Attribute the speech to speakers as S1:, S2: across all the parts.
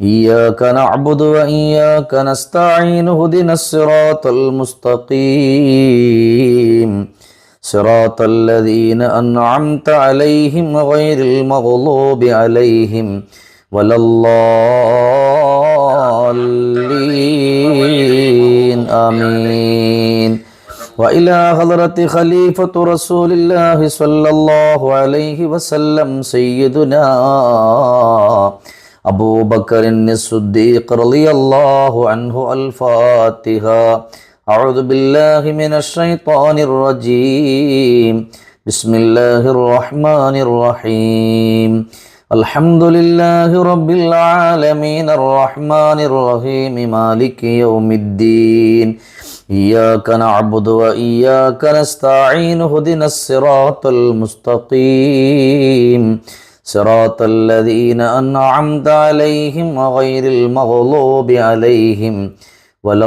S1: إياك نعبد وإياك نستعين اهدنا الصراط المستقيم صراط الذين أنعمت عليهم غير المغضوب عليهم ولا الضالين آمين وإلى حضرة خليفة رسول الله صلى الله عليه وسلم سيدنا أبو بكر الصديق رضي الله عنه الفاتحة أعوذ بالله من الشيطان الرجيم بسم الله الرحمن الرحيم الحمد لله رب العالمين الرحمن الرحيم مالك يوم الدين إياك نعبد وإياك نستعين اهدنا الصراط المستقيم صراط الذين أنعمت عليهم غير المغضوب عليهم ولا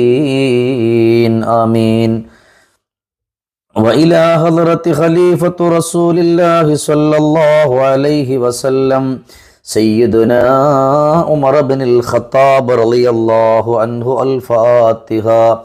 S1: الضالين آمين وإلى حضرة خليفة رسول الله صلى الله عليه وسلم سيدنا عمر بن الخطاب رضي الله عنه الفاتحة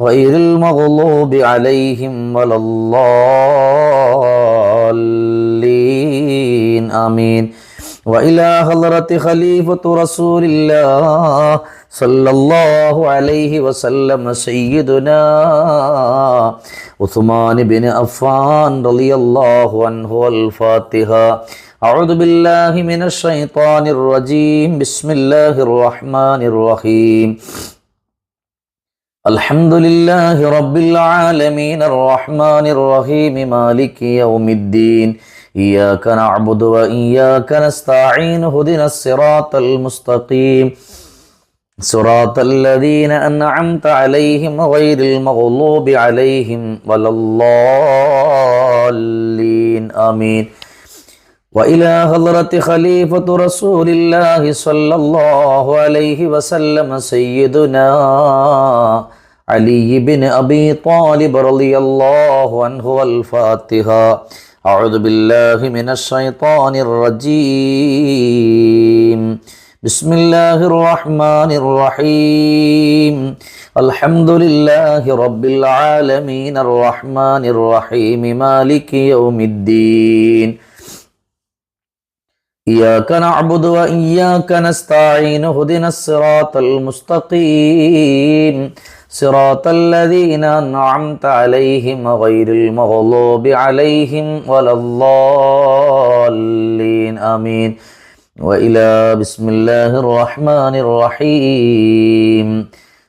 S1: غير المغضوب عليهم ولا الضالين آمين. وإلى حضرة خليفة رسول الله صلى الله عليه وسلم سيدنا عثمان بن عفان رضي الله عنه الفاتحة أعوذ بالله من الشيطان الرجيم. بسم الله الرحمن الرحيم. الحمد لله رب العالمين الرحمن الرحيم مالك يوم الدين إياك نعبد وإياك نستعين هدنا الصراط المستقيم صراط الذين أنعمت عليهم غير المغضوب عليهم ولا الضالين آمين. وإلى حضرة خليفة رسول الله صلى الله عليه وسلم سيدنا علي بن أبي طالب رضي الله عنه والفاتحة. أعوذ بالله من الشيطان الرجيم. بسم الله الرحمن الرحيم. الحمد لله رب العالمين. الرحمن الرحيم. مالك يوم الدين. إياك نعبد وإياك نستعين. اهدنا الصراط المستقيم. صراط الذين أنعمت عليهم غير المغضوب عليهم ولا الضالين آمين. وإلى بسم الله الرحمن الرحيم.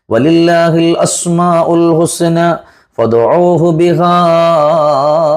S1: ولله الأسماء الحسنى فادعوه بها.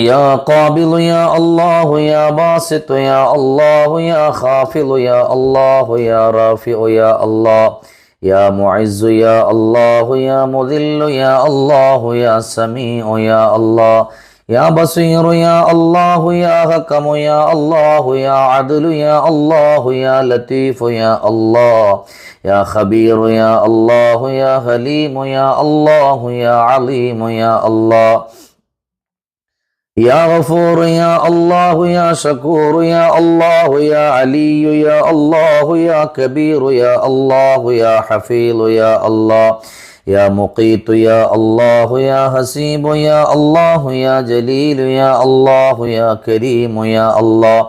S1: يا قابض يا الله يا باسط يا الله يا خافض يا الله يا رافع يا الله يا معز يا الله يا مذل يا الله يا سميع يا الله يا بصير يا الله يا حكم يا الله يا عدل يا الله يا لطيف يا الله يا خبير يا الله يا حليم يا الله يا عليم يا الله يا غفور يا الله يا شكور يا الله يا علي يا الله يا كبير يا الله يا حفيظ يا الله يا مقيت يا الله يا حسيب يا الله يا جليل يا الله يا كريم يا الله.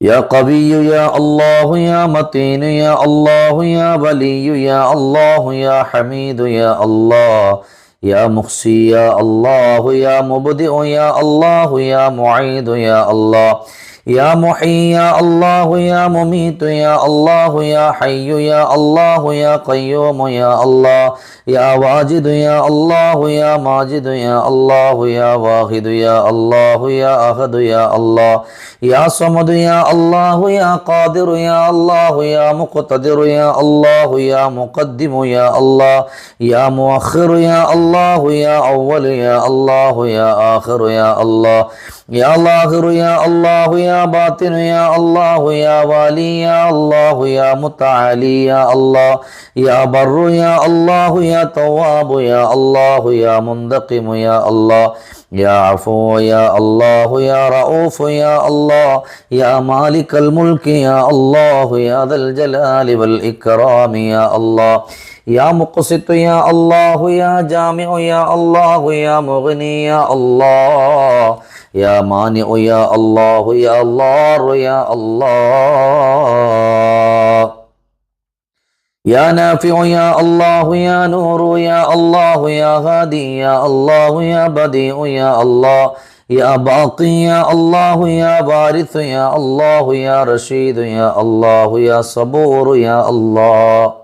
S1: يا قوي يا الله يا متين يا الله يا ولي يا الله يا حميد يا الله يا مخشي يا الله يا مبدئ يا الله يا معيد يا الله. يا محيي يا الله يا مميت يا الله يا حي يا الله يا قيوم يا الله يا واجد يا الله يا ماجد يا الله يا واحد يا الله يا أحد يا الله يا صمد يا الله يا قادر يا الله يا مقتدر يا الله يا مقدم يا الله يا مؤخر يا الله يا أول يا الله يا آخر يا الله يا لاهر يا الله يا باطن يا الله يا والي يا الله يا متعالي يا الله يا بر يا الله يا تواب يا الله يا منتقم يا الله يا عفو يا الله يا رؤوف يا الله يا مالك الملك يا الله يا ذا الجلال والإكرام يا الله يا مقسط يا الله يا جامع يا الله يا مغني يا الله يا مانع يا الله يا الله يا الله. يا نافع يا الله يا نور يا الله يا هادي يا الله يا بديع يا الله. يا باقي يا الله يا وارث يا الله يا رشيد يا الله يا صبور يا الله.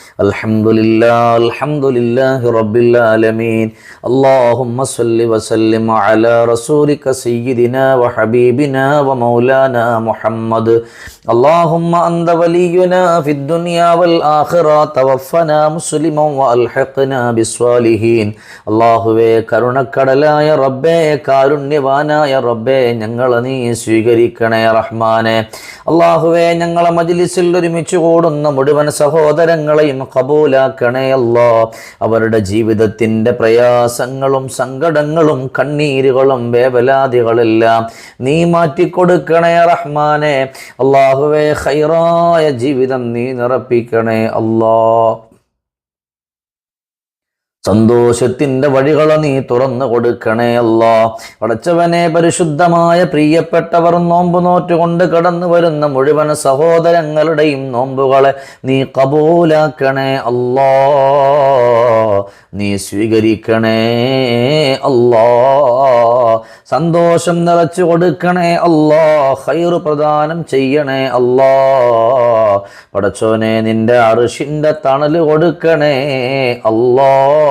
S1: الحمد لله الحمد لله رب العالمين اللهم صل وسلم على رسولك سيدنا وحبيبنا ومولانا محمد اللهم أنت ولينا في الدنيا والآخرة توفنا مسلما وألحقنا بالصالحين അള്ളാഹുവേ കരുണക്കടലായ റബ്ബേ കാരുണ്യവാനായ റബ്ബേ ഞങ്ങളെ നീ സ്വീകരിക്കണേ റഹ്മാനെ അള്ളാഹുവേ ഞങ്ങളെ മജിലിസിൽ ഒരുമിച്ച് കൂടുന്ന മുഴുവൻ സഹോദരങ്ങളെയും കബൂലാക്കണേ അല്ലോ അവരുടെ ജീവിതത്തിന്റെ പ്രയാസങ്ങളും സങ്കടങ്ങളും കണ്ണീരുകളും വേവലാതികളെല്ലാം നീ മാറ്റിക്കൊടുക്കണേ റഹ്മാനെ. അള്ളാഹുവേ ഹൈറായ ജീവിതം നീ നിറപ്പിക്കണേ അല്ലോ സന്തോഷത്തിന്റെ വഴികൾ നീ തുറന്നു കൊടുക്കണേ അല്ലോ. പടച്ചവനെ പരിശുദ്ധമായ പ്രിയപ്പെട്ടവർ നോമ്പ് നോറ്റുകൊണ്ട് കടന്നു വരുന്ന മുഴുവൻ സഹോദരങ്ങളുടെയും നോമ്പുകളെ നീ കബൂലാക്കണേ അല്ലോ. നീ സ്വീകരിക്കണേ അല്ലോ. സന്തോഷം നിറച്ചു കൊടുക്കണേ അല്ലോ. ഹൈറു പ്രദാനം ചെയ്യണേ അല്ലോ. പടച്ചോനെ നിന്റെ അറിഷിന്റെ തണൽ കൊടുക്കണേ അല്ലോ.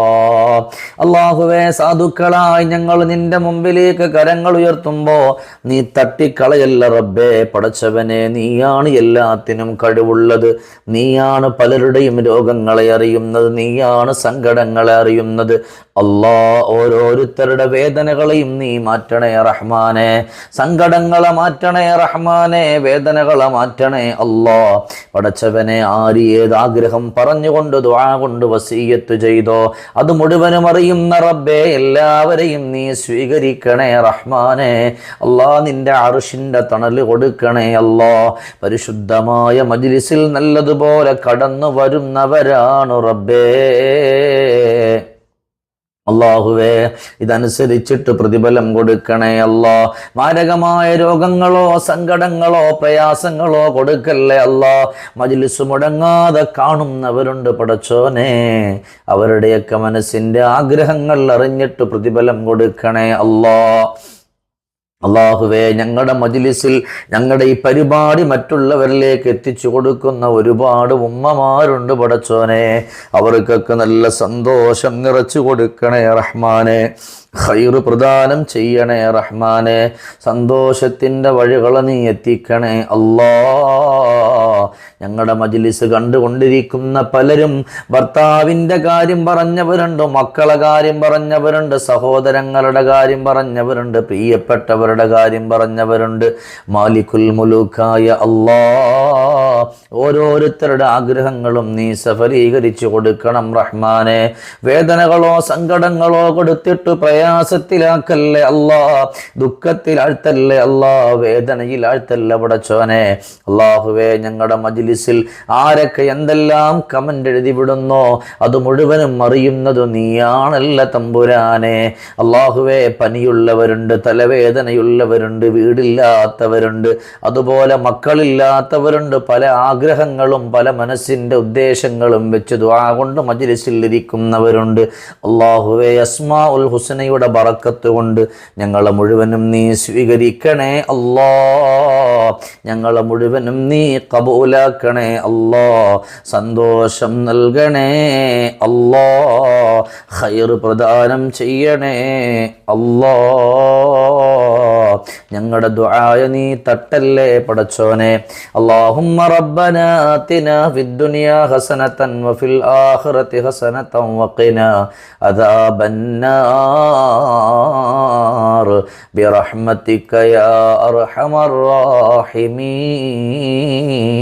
S1: അള്ളാഹുവെ സാധുക്കളായി ഞങ്ങൾ നിന്റെ മുമ്പിലേക്ക് കരങ്ങൾ ഉയർത്തുമ്പോ നീ തട്ടിക്കളയല്ല റബ്ബേ. പടച്ചവനെ നീയാണ് എല്ലാത്തിനും കഴിവുള്ളത്. നീയാണ് പലരുടെയും രോഗങ്ങളെ അറിയുന്നത്. നീയാണ് സങ്കടങ്ങളെ അറിയുന്നത്. അള്ളാ ഓരോരുത്തരുടെ വേദനകളെയും നീ മാറ്റണേ റഹ്മാനെ. സങ്കടങ്ങളെ മാറ്റണേ റഹ്മാനെ. വേദനകളെ മാറ്റണേ അള്ളാ പടച്ചവനെ ആര് ഏതാഗ്രഹം പറഞ്ഞുകൊണ്ട് ദ്വാ കൊണ്ട് വസീയത്ത് ചെയ്തോ? അത് മുഴുവനും അറിയുന്ന റബ്ബേ എല്ലാവരെയും നീ സ്വീകരിക്കണേ റഹ്മാനെ. അല്ലാ നിന്റെ അറുഷിന്റെ തണൽ കൊടുക്കണേ അല്ലാ പരിശുദ്ധമായ മജ്ലിസിൽ നല്ലതുപോലെ കടന്നു വരുന്നവരാണ് റബ്ബേ. അള്ളാഹുവേ ഇതനുസരിച്ചിട്ട് പ്രതിഫലം കൊടുക്കണേ അല്ലോ. മാരകമായ രോഗങ്ങളോ സങ്കടങ്ങളോ പ്രയാസങ്ങളോ കൊടുക്കല്ലേ അല്ലോ. മജിലിസ് മുടങ്ങാതെ കാണുന്നവരുണ്ട് പടച്ചോനെ. അവരുടെയൊക്കെ മനസ്സിന്റെ ആഗ്രഹങ്ങൾ അറിഞ്ഞിട്ട് പ്രതിഫലം കൊടുക്കണേ അല്ലാ. അള്ളാഹുവേ ഞങ്ങളുടെ മജിലിസിൽ ഞങ്ങളുടെ ഈ പരിപാടി മറ്റുള്ളവരിലേക്ക് എത്തിച്ചു കൊടുക്കുന്ന ഒരുപാട് ഉമ്മമാരുണ്ട് പടച്ചോനെ. അവർക്കൊക്കെ നല്ല സന്തോഷം നിറച്ചു കൊടുക്കണേ റഹ്മാനെ. ഹൈറ് പ്രദാനം ചെയ്യണേ റഹ്മാനെ. സന്തോഷത്തിന്റെ വഴികളെ നീ എത്തിക്കണേ അല്ലാ ഞങ്ങളുടെ മജിലിസ് കണ്ടുകൊണ്ടിരിക്കുന്ന പലരും ഭർത്താവിന്റെ കാര്യം പറഞ്ഞവരുണ്ട് മക്കളെ കാര്യം പറഞ്ഞവരുണ്ട് സഹോദരങ്ങളുടെ കാര്യം പറഞ്ഞവരുണ്ട് പ്രിയപ്പെട്ടവരുടെ കാര്യം പറഞ്ഞവരുണ്ട്. മാലിക്കുൽ മുലൂക്കായ അല്ലാ ഓരോരുത്തരുടെ ആഗ്രഹങ്ങളും നീ സഫലീകരിച്ചു കൊടുക്കണം റഹ്മാനെ. വേദനകളോ സങ്കടങ്ങളോ കൊടുത്തിട്ട് പ്രയാസത്തിലാക്കല്ലേ അല്ലാ. ദുഃഖത്തിലാഴ്ത്തല്ലേ അല്ലാ. വേദനയിലാഴ്ത്തല്ല പടച്ചോനെ അള്ളാഹുവേ ഞങ്ങളുടെ മജിലിസിൽ ആരൊക്കെ എന്തെല്ലാം കമന്റ് എഴുതി വിടുന്നോ അത് മുഴുവനും അറിയുന്നത് നീയാണല്ല തമ്പുരാനെ. അള്ളാഹുവേ പനിയുള്ളവരുണ്ട് തലവേദനയുള്ളവരുണ്ട് വീടില്ലാത്തവരുണ്ട് അതുപോലെ മക്കളില്ലാത്തവരുണ്ട് പല ആഗ്രഹങ്ങളും പല മനസ്സിന്റെ ഉദ്ദേശങ്ങളും വെച്ച് ദുആ കൊണ്ട് മജ്ലിസിൽ ഇരിക്കുന്നവരുണ്ട് അള്ളാഹുവേ അസ്മാ ഉൽ ഹുസനയുടെ ബറക്കത്ത് കൊണ്ട് ഞങ്ങളെ മുഴുവനും നീ സ്വീകരിക്കണേ അല്ലാ. ഞങ്ങളെ മുഴുവനും നീ കബൂലാക്കണേ അല്ലാ. സന്തോഷം നൽകണേ അല്ലാ. ഖൈർ പ്രദാനം ചെയ്യണേ അല്ലാ. ഞങ്ങളുടെ ദുആയ നീ തട്ടല്ലേ പടച്ചോനെ اللهم ربنا آتنا في الدنيا حسنة وفي الآخرة حسنة وقنا عذاب النار برحمتك يا أرحم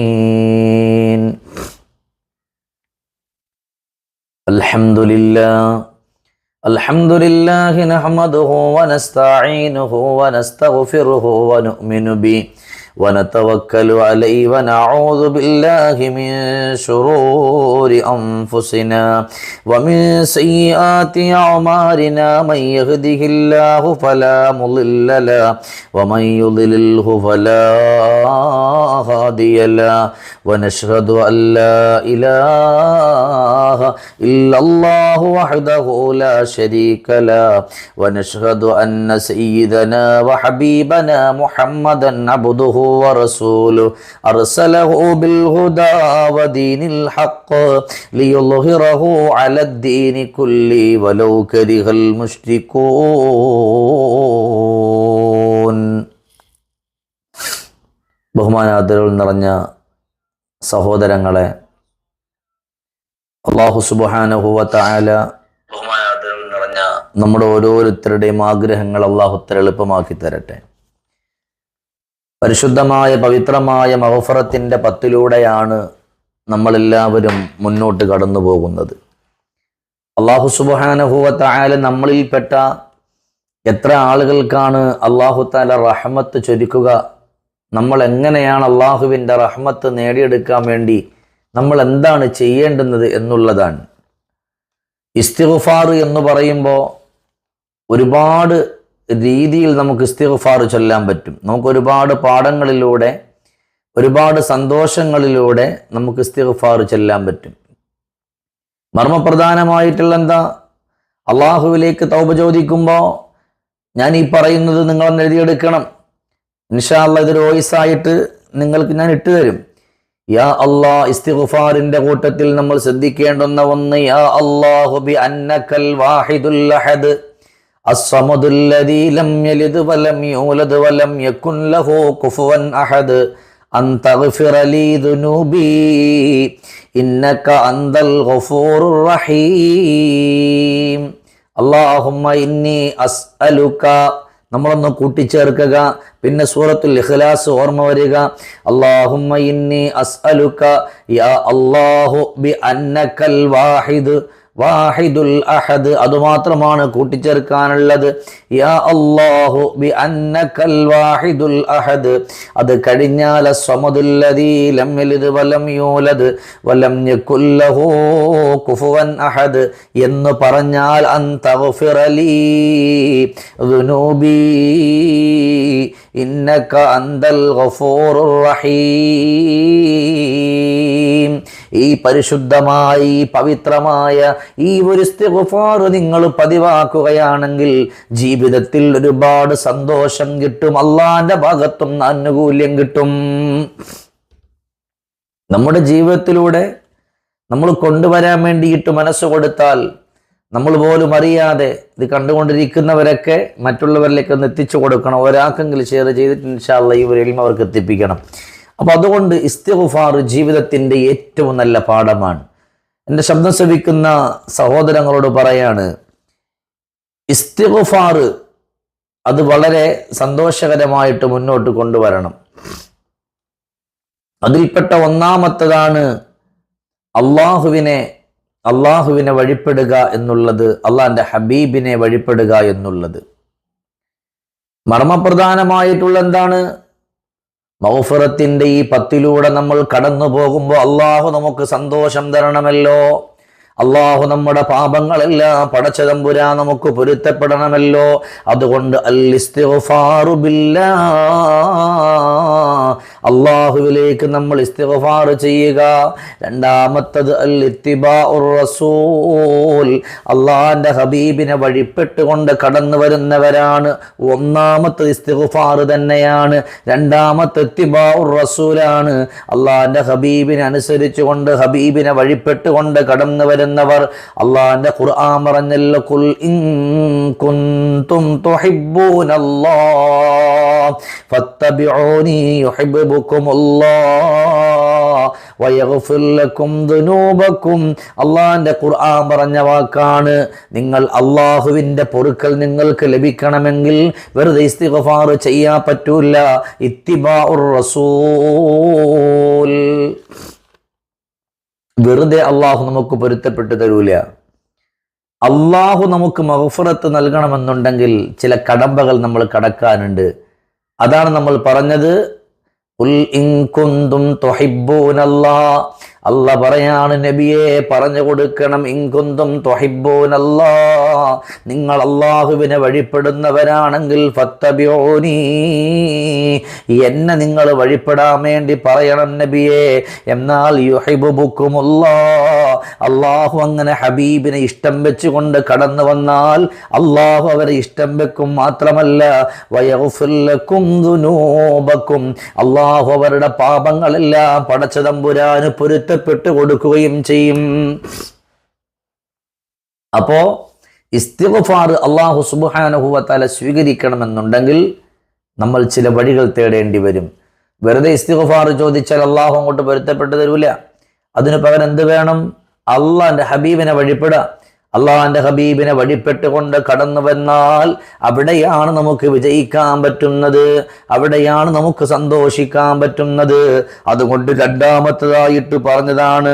S1: الراحمين الحمد لله الحمد لله نحمده ونستعينه ونستغفره ونؤمن به ونتوكل عليه ونعوذ بالله من شرور أنفسنا ومن سيئات أعمالنا من يهده الله فلا مضل له ومن يضلله فلا هادي له ونشهد أن لا إله إلا الله وحده لا شريك له ونشهد أن سيدنا وحبيبنا محمدا عبده ورسوله أرسله بالهدى ودين الحق ليظهره على الدين كله ولو كره المشركون ബഹുമാനാദരവ് നിറഞ്ഞ സഹോദരങ്ങളെ അള്ളാഹു നിറഞ്ഞ നമ്മുടെ ഓരോരുത്തരുടെയും ആഗ്രഹങ്ങൾ അള്ളാഹുത്തര എളുപ്പമാക്കി തരട്ടെ. പരിശുദ്ധമായ പവിത്രമായ മഹഫറത്തിന്റെ പത്തിലൂടെയാണ് നമ്മളെല്ലാവരും മുന്നോട്ട് കടന്നു പോകുന്നത്. അള്ളാഹു സുബാനഹുവത്ത നമ്മളിൽപ്പെട്ട എത്ര ആളുകൾക്കാണ് അള്ളാഹു താല റഹ്മത്ത് ചൊരിക്കുക നമ്മൾ എങ്ങനെയാണ് അള്ളാഹുവിന്റെ റഹ്മത്ത് നേടിയെടുക്കാൻ വേണ്ടി നമ്മൾ എന്താണ് ചെയ്യേണ്ടുന്നത് എന്നുള്ളതാണ്. ഇസ്തിഗ്ഫാർ എന്ന് പറയുമ്പോൾ ഒരുപാട് രീതിയിൽ നമുക്ക് ഇസ്തിഗ്ഫാർ ചൊല്ലാൻ പറ്റും. നമുക്ക് ഒരുപാട് പാഠങ്ങളിലൂടെ ഒരുപാട് സന്തോഷങ്ങളിലൂടെ നമുക്ക് ഇസ്തിഗ്ഫാർ ചൊല്ലാൻ പറ്റും. മർമ്മപ്രധാനമായിട്ടുള്ള എന്താ? അള്ളാഹുവിലേക്ക് തൗപ ചോദിക്കുമ്പോൾ ഞാൻ ഈ പറയുന്നത് നിങ്ങളെന്ന് എഴുതിയെടുക്കണം. ഇൻഷാല്ല ഇതൊരു വോയിസ് ആയിട്ട് നിങ്ങൾക്ക് ഞാൻ ഇട്ടു തരും യാ അള്ളാ ഇസ്തിഗ്ഫാറിന്റെ കൂട്ടത്തിൽ നമ്മൾ ശ്രദ്ധിക്കേണ്ടുന്ന ഒന്ന് യാ അല്ലാഹു ബി അന്നക്കൽ വാഹിദുൽ അഹദ് الصمد الذي لم يلد ولم يولد ولم يكن له كفوا أحد أن تغفر لي ذنوبي إنك أنت الغفور الرحيم اللهم إني أسألك നമ്മളൊന്ന് കൂട്ടിച്ചേർക്കുക. പിന്നെ സൂറത്തുൽ ഇഖ്ലാസ് ഓർമ്മ വരിക. അല്ലാഹുമ്മ ഇന്നി അസ്അലുക. യാ അല്ലാഹു ബി അന്നകൽ വാഹിദ്. വാഹിദുൽ അഹദ് അതുമാത്രമാണ് കൂട്ടിച്ചേർക്കാനുള്ളത്. യാ അല്ലാഹു ബി അന്നകൽ വാഹിദുൽ അഹദ്. അത് കഴിഞ്ഞാൽ സ്വമദുല്ലദീ ലം യലിദ് വലം യൂലദ്. വലം യകുല്ലഹു ലഹു കുഫുവൻ അഹദ്. എന്ന് പറഞ്ഞാൽ അൻ തഗ്ഫിറ ലീ ദുനൂബി. ഇന്നക അന്തൽ ഗഫൂറുർ റഹീം. ഈ പരിശുദ്ധമായി പവിത്രമായ ഈ ഒരു ഇസ്തിഗ്ഫാർ നിങ്ങൾ പതിവാക്കുകയാണെങ്കിൽ ജീവിതത്തിൽ ഒരുപാട് സന്തോഷം കിട്ടും അള്ളാന്റെ ഭാഗത്തും ആനുകൂല്യം കിട്ടും. നമ്മുടെ ജീവിതത്തിലൂടെ നമ്മൾ കൊണ്ടുവരാൻ വേണ്ടിയിട്ട് മനസ്സ് കൊടുത്താൽ നമ്മൾ പോലും അറിയാതെ ഇത് കണ്ടുകൊണ്ടിരിക്കുന്നവരൊക്കെ മറ്റുള്ളവരിലേക്ക് ഒന്ന് എത്തിച്ചു കൊടുക്കണം. ഒരാൾക്കെങ്കിലും ഷെയർ ചെയ്തിട്ട് ഇൻഷാല്ല ഈ ഒരു എളിമ അവർക്ക് എത്തിപ്പിക്കണം. അപ്പോൾ അതുകൊണ്ട് ഇസ്തിഗ്ഫാർ ജീവിതത്തിന്റെ ഏറ്റവും നല്ല പാഠമാണ്. എന്റെ ശബ്ദം ശ്രവിക്കുന്ന സഹോദരങ്ങളോട് പറയാണ് ഇസ്തിഗ്ഫാർ അത് വളരെ സന്തോഷകരമായിട്ട് മുന്നോട്ട് കൊണ്ടുവരണം. അതിൽപ്പെട്ട ഒന്നാമത്തതാണ് അള്ളാഹുവിനെ അള്ളാഹുവിനെ വഴിപ്പെടുക എന്നുള്ളത് അള്ളാഹിന്റെ ഹബീബിനെ വഴിപ്പെടുക എന്നുള്ളത്. മർമ്മപ്രധാനമായിട്ടുള്ള എന്താണ്? മൗഫറത്തിന്റെ ഈ പത്തിലൂടെ നമ്മൾ കടന്നു പോകുമ്പോൾ അള്ളാഹു നമുക്ക് സന്തോഷം തരണമല്ലോ. അള്ളാഹു നമ്മുടെ പാപങ്ങളെല്ലാം പടച്ചതമ്പുരാ നമുക്ക് പൊരുത്തപ്പെടണമല്ലോ. അതുകൊണ്ട് അള്ളാഹുവിലേക്ക് നമ്മൾ ഇസ്തിഗ്ഫാർ ചെയ്യുക. രണ്ടാമത്തത് അൽ റസൂൽ. ഹബീബിനെ വഴിപ്പെട്ടുകൊണ്ട് കടന്നു വരുന്നവരാണ് ഒന്നാമത്തെ ഇസ്തിഗ്ഫാർ തന്നെയാണ്. രണ്ടാമത്തെ ഇത്തിബാഉർ റസൂലാണ്. അള്ളാഹിന്റെ ഹബീബിനെ അനുസരിച്ചുകൊണ്ട് ഹബീബിനെ വഴിപ്പെട്ടുകൊണ്ട് കടന്നു വരുന്നവർ അള്ളാഹിന്റെ ഖുർആൻ പറഞ്ഞല്ലോ കുൽ ഇൻ കുന്തും തുഹിബ്ബൂനല്ലാഹ് ഫത്തബിഊനി യുഹിബ്ബുക്കുമുല്ലാഹ് വയഗ്ഫിർ ലക്കും ദുനൂബക്കും. അള്ളാഹിന്റെ ഖുർആൻ പറഞ്ഞ വാക്കാണ് നിങ്ങൾ അള്ളാഹുവിന്റെ പൊറുക്കൽ നിങ്ങൾക്ക് ലഭിക്കണമെങ്കിൽ വെറുതെ ഇസ്തിഗ്ഫാർ ചെയ്യാൻ പറ്റൂല. ഇത്തിബാഉർ റസൂൽ. വെറുതെ അള്ളാഹു നമുക്ക് പൊരുത്തപ്പെട്ടു തരൂല. അള്ളാഹു നമുക്ക് മഹഫുറത്ത് നൽകണമെന്നുണ്ടെങ്കിൽ ചില കടമ്പകൾ നമ്മൾ കടക്കാനുണ്ട്. അതാണ് നമ്മൾ പറഞ്ഞത് ഉൽ ഇൻ കുന്തും തുഹിബ്ബൂനല്ലാ അല്ല പറയാണ് നബിയെ പറഞ്ഞു കൊടുക്കണം. ഇങ്കുന്തും തൊഹിബോനല്ല നിങ്ങൾ അള്ളാഹുവിനെ വഴിപ്പെടുന്നവരാണെങ്കിൽ ഫത്തബിയോനി എന്നെ നിങ്ങൾ വഴിപ്പെടാൻ വേണ്ടി പറയണം നബിയെ. എന്നാൽ യുഹിബുബുക്കുമുല്ലാ അള്ളാഹു അങ്ങനെ ഹബീബിനെ ഇഷ്ടം വെച്ചുകൊണ്ട് കടന്നു വന്നാൽ അള്ളാഹു അവരെ ഇഷ്ടം വെക്കും മാത്രമല്ല. വയഫുല്ലക്കും അള്ളാഹു അവരുടെ പാപങ്ങളെല്ലാം പടച്ചതമ്പുരാന് പൊരുത്തപ്പെട്ടു കൊടുക്കുകയും ചെയ്യും. അപ്പോ ഇസ്തിഗ്ഫാർ അള്ളാഹു സുബ്ഹാനഹുവത്താല സ്വീകരിക്കണമെന്നുണ്ടെങ്കിൽ നമ്മൾ ചില വഴികൾ തേടേണ്ടി വരും. വെറുതെ ഇസ്തിഗ്ഫാർ ചോദിച്ചാൽ അള്ളാഹു അങ്ങോട്ട് പൊരുത്തപ്പെട്ടു തരൂല. അതിനു പകരം എന്ത് വേണം? അള്ളാന്റെ ഹബീബിനെ വഴിപ്പെടുക അള്ളാഹിന്റെ ഹബീബിനെ വഴിപ്പെട്ടുകൊണ്ട് കടന്നു വന്നാൽ അവിടെയാണ് നമുക്ക് വിജയിക്കാൻ പറ്റുന്നത് അവിടെയാണ് നമുക്ക് സന്തോഷിക്കാൻ പറ്റുന്നത്. അതുകൊണ്ട് രണ്ടാമത്തതായിട്ട് പറഞ്ഞതാണ്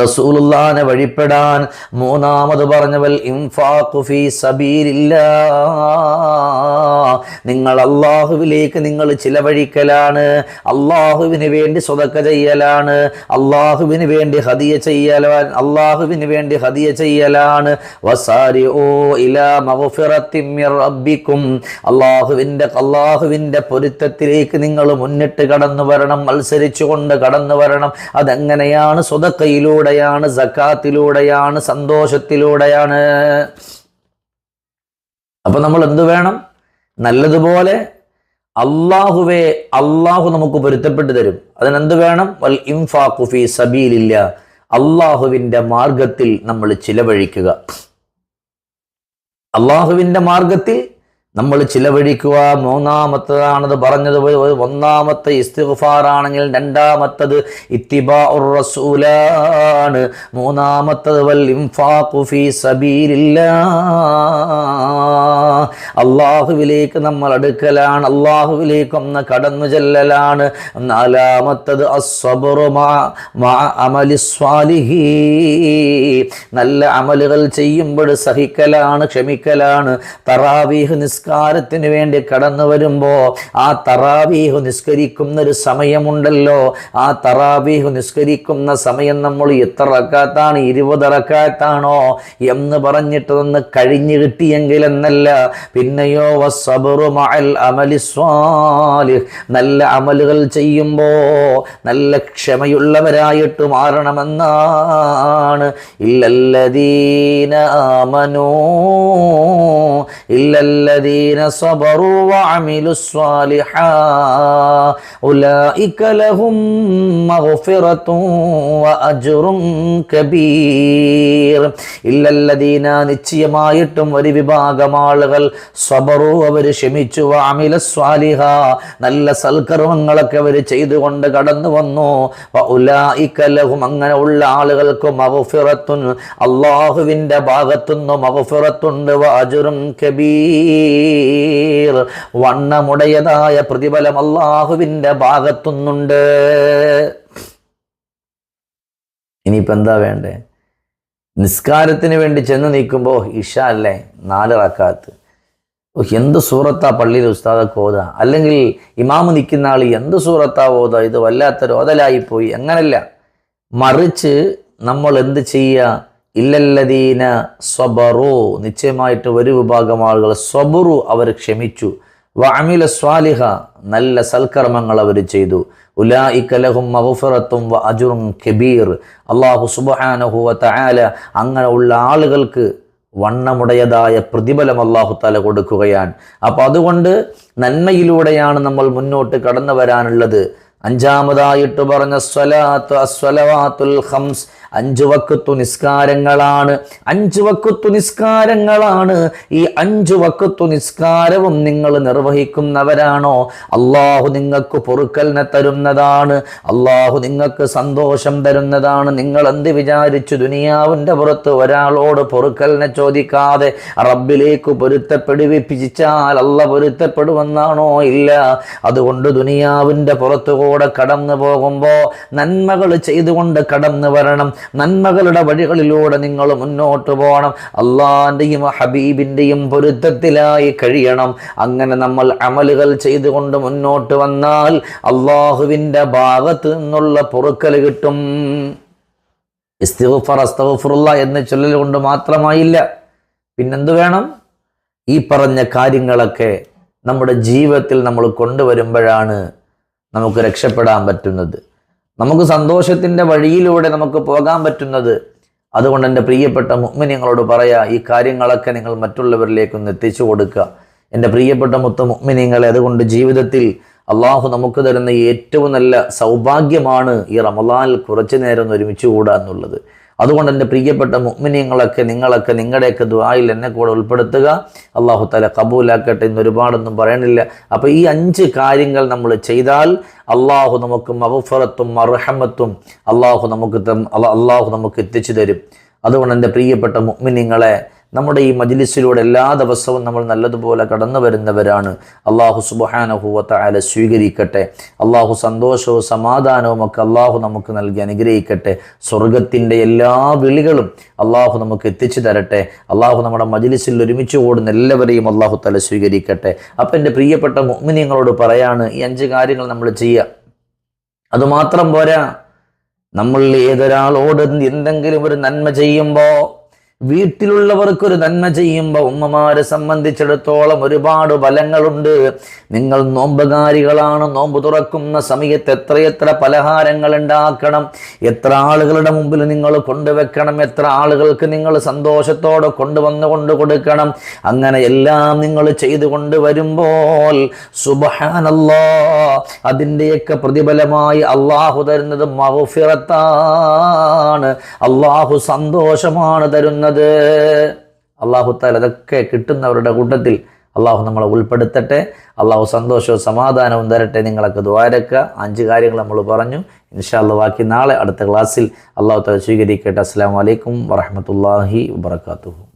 S1: റസൂലുള്ളാനെ വഴിപ്പെടാൻ മൂന്നാമത് പറഞ്ഞവൽ ഇൻഫാഖു ഫീ സബീലില്ലാ. നിങ്ങൾ അള്ളാഹുവിലേക്ക് നിങ്ങൾ ചിലവഴിക്കലാണ് അള്ളാഹുവിന് വേണ്ടി സ്വതക്ക ചെയ്യലാണ് അള്ളാഹുവിന് വേണ്ടി ഹദിയ ചെയ്യലാൻ അള്ളാഹുവിന് വേണ്ടി ഹദിയ ചെയ്യലാണ്. വസാരി ഓ ഇലാ റബ്ബിക്കും. അള്ളാഹുവിന്റെ അള്ളാഹുവിന്റെ പൊരുത്തത്തിലേക്ക് നിങ്ങൾ മുന്നിട്ട് കടന്നു വരണം മത്സരിച്ചുകൊണ്ട് കടന്നു വരണം. അതെങ്ങനെയാണ് സ്വതക്കയിലൂടെയാണ് സക്കാത്തിലൂടെയാണ് സന്തോഷത്തിലൂടെയാണ്. അപ്പൊ നമ്മൾ എന്ത് വേണം? നല്ലതുപോലെ അള്ളാഹുവെ അള്ളാഹു നമുക്ക് പൊരുത്തപ്പെട്ടു തരും. അതിനെന്ത് വേണം? വൽ ഇൻഫാഖു ഫീ സബീലില്ല. അള്ളാഹുവിന്റെ മാർഗത്തിൽ നമ്മൾ ചിലവഴിക്കുക. അള്ളാഹുവിന്റെ മാർഗത്തിൽ നമ്മൾ ചിലവഴിക്കുക. മൂന്നാമത്തതാണത് പറഞ്ഞത്. ഒന്നാമത്തെ ഇസ്തിഫാറാണെങ്കിൽ രണ്ടാമത്തത് ഇത്തിബാ റസൂലാണ്. മൂന്നാമത്തത് വൽ ഇൻഫാഖു ഫീ സബീലില്ലാ. അള്ളാഹുവിലേക്ക് നമ്മൾ അടുക്കലാണ് അള്ളാഹുവിലേക്ക് ഒന്ന് കടന്നു ചെല്ലലാണ്. നാലാമത്തത് നല്ല അമലുകൾ ചെയ്യുമ്പോൾ സഹിക്കലാണ് ക്ഷമിക്കലാണ്. തറാവീഹ് നിസ്കാരത്തിന് വേണ്ടി കടന്നു വരുമ്പോൾ ആ തറാവീഹ് നിസ്കരിക്കുന്ന ഒരു സമയമുണ്ടല്ലോ. ആ തറാവീഹ് നിസ്കരിക്കുന്ന സമയം നമ്മൾ എത്ര റക്കാത്താണ് ഇരുപത് റക്കാത്താണോ എന്ന് പറഞ്ഞിട്ടതൊന്ന് കഴിഞ്ഞു കിട്ടിയെങ്കിൽ എന്നല്ല. പിന്നെയോ നല്ല അമലുകൾ ചെയ്യുമ്പോ നല്ല ക്ഷമയുള്ളവരായിട്ട് മാറണമെന്നാണ്. ഇല്ലല്ലദീന നിശ്ചയമായിട്ടും ഒരു വിഭാഗം ആളുകൾ സ്വബറു അവർ ക്ഷമിച്ചു അമില സ്വാലിഹ. നല്ല സൽക്കർമ്മങ്ങളൊക്കെ അവർ ചെയ്തുകൊണ്ട് കടന്നു വന്നു. ഉലായിക്കലഹും അങ്ങനെ ഉള്ള ആളുകൾക്ക് മഹുഫിറത്തു അള്ളാഹുവിന്റെ ഭാഗത്തുനിന്ന് മഹുഫിറത്തുണ്ട് വാജുറും കബീർ. വണ്ണമുടയതായ പ്രതിഫലം അള്ളാഹുവിന്റെ ഭാഗത്തുനിന്നുണ്ട്. ഇനിയിപ്പോൾ എന്താ വേണ്ടേ? നിസ്കാരത്തിന് വേണ്ടി ചെന്ന് നിൽക്കുമ്പോൾ ഇഷ അല്ലേ? നാല് റക്കാത്ത്. എന്ത് സൂറത്താ പള്ളിയിൽ ഉസ്താദൊക്കെ ഓത? അല്ലെങ്കിൽ ഇമാമ് നിൽക്കുന്ന ആൾ എന്ത് സൂറത്താ ഓത? ഇത് വല്ലാത്തൊരു ഓതലായിപ്പോയി അങ്ങനല്ല. മറിച്ച് നമ്മൾ എന്ത് ചെയ്യുക ഇല്ലല്ലദീന സ്വബറു. നിശ്ചയമായിട്ട് ഒരു വിഭാഗം ആളുകൾ സ്വബുറു അവർ ക്ഷമിച്ചു. വഅമില സ്വാലിഹ. നല്ല സൽക്കർമ്മങ്ങൾ അവർ ചെയ്തു. ഉലായിക്കലഹും ഇക്കലഹും വ അജുറും കബീർ. അള്ളാഹു സുബാനഹുവ തആല. അങ്ങനെ ഉള്ള ആളുകൾക്ക് വണ്ണമുടയതായ പ്രതിഫലം അള്ളാഹു തല കൊടുക്കുകയാണ് അപ്പോൾ അതുകൊണ്ട് നന്മയിലൂടെയാണ് നമ്മൾ മുന്നോട്ട് കടന്നു വരാനുള്ളത്. അഞ്ചാമതായിട്ട് പറഞ്ഞ സ്വലാത്ത് അസ്വലവാത്തുൽ ഖംസ്. അഞ്ചു വക്കത്തു നിസ്കാരങ്ങളാണ്. അഞ്ചു വക്കത്തു നിസ്കാരങ്ങളാണ്. ഈ അഞ്ചു വക്കത്തു നിസ്കാരവും നിങ്ങൾ നിർവഹിക്കുന്നവരാണോ? അള്ളാഹു നിങ്ങൾക്ക് പൊറുക്കലിനെ തരുന്നതാണ്. അള്ളാഹു നിങ്ങൾക്ക് സന്തോഷം തരുന്നതാണ്. നിങ്ങൾ എന്ത് വിചാരിച്ചു ദുനിയാവിന്റെ പുറത്ത് ഒരാളോട് പൊറുക്കലിനെ ചോദിക്കാതെ റബ്ബിലേക്ക് പൊരുത്തപ്പെടുവിപ്പിച്ചാൽ അല്ല പൊരുത്തപ്പെടുമെന്നാണോ? ഇല്ല. അതുകൊണ്ട് ദുനിയാവിന്റെ പുറത്തുകൂടെ കടന്നു പോകുമ്പോൾ നന്മകൾ ചെയ്തുകൊണ്ട് കടന്നു വരണം. നന്മകളുടെ വഴികളിലൂടെ നിങ്ങൾ മുന്നോട്ട് പോകണം. അള്ളാന്റെയും ഹബീബിന്റെയും പൊരുത്തത്തിലായി കഴിയണം. അങ്ങനെ നമ്മൾ അമലുകൾ ചെയ്തുകൊണ്ട് മുന്നോട്ട് വന്നാൽ അള്ളാഹുവിന്റെ ഭാഗത്ത് നിന്നുള്ള പൊറുക്കൽ കിട്ടും. ഇസ്തിഫർ അസ്തഫുറുള്ള എന്ന് ചൊല്ലൽ കൊണ്ട് മാത്രമായില്ല. പിന്നെന്ത് വേണം? ഈ പറഞ്ഞ കാര്യങ്ങളൊക്കെ നമ്മുടെ ജീവിതത്തിൽ നമ്മൾ കൊണ്ടുവരുമ്പോഴാണ് നമുക്ക് രക്ഷപ്പെടാൻ പറ്റുന്നത്. നമുക്ക് സന്തോഷത്തിന്റെ വഴിയിലൂടെ നമുക്ക് പോകാൻ പറ്റുന്നത് അതുകൊണ്ട് എന്റെ പ്രിയപ്പെട്ട മുഗ്മിനിങ്ങളോട് പറയാ ഈ കാര്യങ്ങളൊക്കെ നിങ്ങൾ മറ്റുള്ളവരിലേക്കൊന്ന് എത്തിച്ചു കൊടുക്കുക. എന്റെ പ്രിയപ്പെട്ട മുത്ത മുഗ്മിനിങ്ങളെ അതുകൊണ്ട് ജീവിതത്തിൽ അള്ളാഹു നമുക്ക് തരുന്ന ഏറ്റവും നല്ല സൗഭാഗ്യമാണ് ഈ റമലാനിൽ കുറച്ചു നേരം ഒരുമിച്ച് കൂടുക എന്നുള്ളത് അതുകൊണ്ട് എന്റെ പ്രിയപ്പെട്ട മുഗ്മിനിയങ്ങളൊക്കെ നിങ്ങളൊക്കെ നിങ്ങളുടെയൊക്കെ ദ്വായിൽ എന്നെ കൂടെ ഉൾപ്പെടുത്തുക. അള്ളാഹു തല കബൂലാക്കട്ടെ എന്ന് ഒരുപാടൊന്നും പറയണില്ല. അപ്പോൾ ഈ അഞ്ച് കാര്യങ്ങൾ നമ്മൾ ചെയ്താൽ അള്ളാഹു നമുക്ക് മഹഫറത്തും മർഹമത്തും അള്ളാഹു നമുക്ക് അള്ളാഹു നമുക്ക് എത്തിച്ചു തരും. അതുകൊണ്ട് എന്റെ പ്രിയപ്പെട്ട മുഗ്മിനിങ്ങളെ നമ്മുടെ ഈ മജ്ലിസിലൂടെ എല്ലാ ദിവസവും നമ്മൾ നല്ലതുപോലെ കടന്നു വരുന്നവരാണ്. അള്ളാഹു സുബഹാനഹുവത്ത ആല സ്വീകരിക്കട്ടെ. അള്ളാഹു സന്തോഷവും സമാധാനവും ഒക്കെ അള്ളാഹു നമുക്ക് നൽകി അനുഗ്രഹിക്കട്ടെ. സ്വർഗത്തിന്റെ എല്ലാ വിളികളും അള്ളാഹു നമുക്ക് എത്തിച്ചു തരട്ടെ. അള്ളാഹു നമ്മുടെ മജ്ലിസിൽ ഒരുമിച്ച് കൂടുന്ന എല്ലാവരെയും അള്ളാഹു തല സ്വീകരിക്കട്ടെ. അപ്പം എന്റെ പ്രിയപ്പെട്ട മുഅ്മിനീങ്ങളോട് പറയാണ് ഈ അഞ്ച് കാര്യങ്ങൾ നമ്മൾ ചെയ്യുക. അതുമാത്രം പോരാ. നമ്മൾ ഏതൊരാളോട് എന്തെങ്കിലും ഒരു നന്മ ചെയ്യുമ്പോൾ വീട്ടിലുള്ളവർക്കൊരു നന്മ ചെയ്യുമ്പോൾ ഉമ്മമാരെ സംബന്ധിച്ചിടത്തോളം ഒരുപാട് ഫലങ്ങളുണ്ട്. നിങ്ങൾ നോമ്പുകാരികളാണ് നോമ്പ് തുറക്കുന്ന സമയത്ത് എത്രയെത്ര പലഹാരങ്ങൾ ഉണ്ടാക്കണം എത്ര ആളുകളുടെ മുമ്പിൽ നിങ്ങൾ കൊണ്ടുവെക്കണം എത്ര ആളുകൾക്ക് നിങ്ങൾ സന്തോഷത്തോടെ കൊണ്ടുവന്ന് കൊണ്ട് കൊടുക്കണം. അങ്ങനെ എല്ലാം നിങ്ങൾ ചെയ്തു കൊണ്ടുവരുമ്പോൾ സുബഹാനല്ലാ അതിന്റെയൊക്കെ പ്രതിഫലമായി അള്ളാഹു തരുന്നത് മഹുഫിറത്താണ് അള്ളാഹു സന്തോഷമാണ് തരുന്നത്. അള്ളാഹു അള്ളാഹുത്താൽ അതൊക്കെ കിട്ടുന്നവരുടെ കൂട്ടത്തിൽ അള്ളാഹു നമ്മളെ ഉൾപ്പെടുത്തട്ടെ. അള്ളാഹു സന്തോഷവും സമാധാനവും തരട്ടെ. നിങ്ങളൊക്കെ ദ്വാരക്ക അഞ്ച് കാര്യങ്ങൾ നമ്മൾ പറഞ്ഞു. ഇൻഷാല്ല ബാക്കി നാളെ അടുത്ത ക്ലാസ്സിൽ അള്ളാഹു തല സ്വീകരിക്കട്ടെ. അസ്സാം വലൈക്കും വറഹമത്തല്ലാഹി വാത്തു